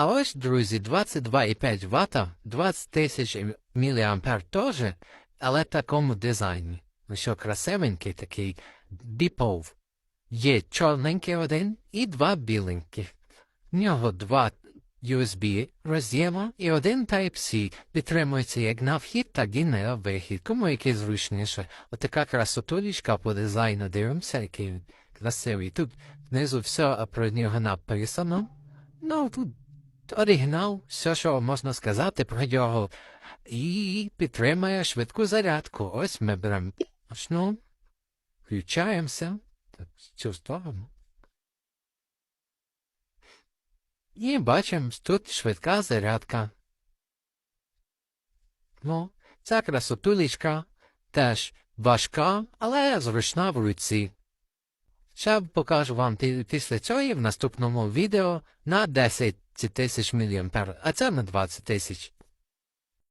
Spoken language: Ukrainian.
А ось, друзі, 22,5 Вт, 20 тисяч мА теж, але такому дизайні. Ну що, красивенький такий біпов. Є чорненький один і два біленьких. В нього два USB роз'єма і один Type-C підтримується як на вхід, так і на вихід. Кому який зручніше. Отака красотулічка по дизайну дивимося, який красивий. Тут внизу все про нього написано. Ну, тут оригінал, все, що можна сказати про нього. І підтримує швидку зарядку. Ось ми беремо почну. Включаємося. Так, цю. І бачимо, тут швидка зарядка. Ну, ця красотулечка теж важка, але зручна в руці. Ще покажу вам пі- після цього в наступному відео на 10 тисяч мА, а це на 20 тисяч.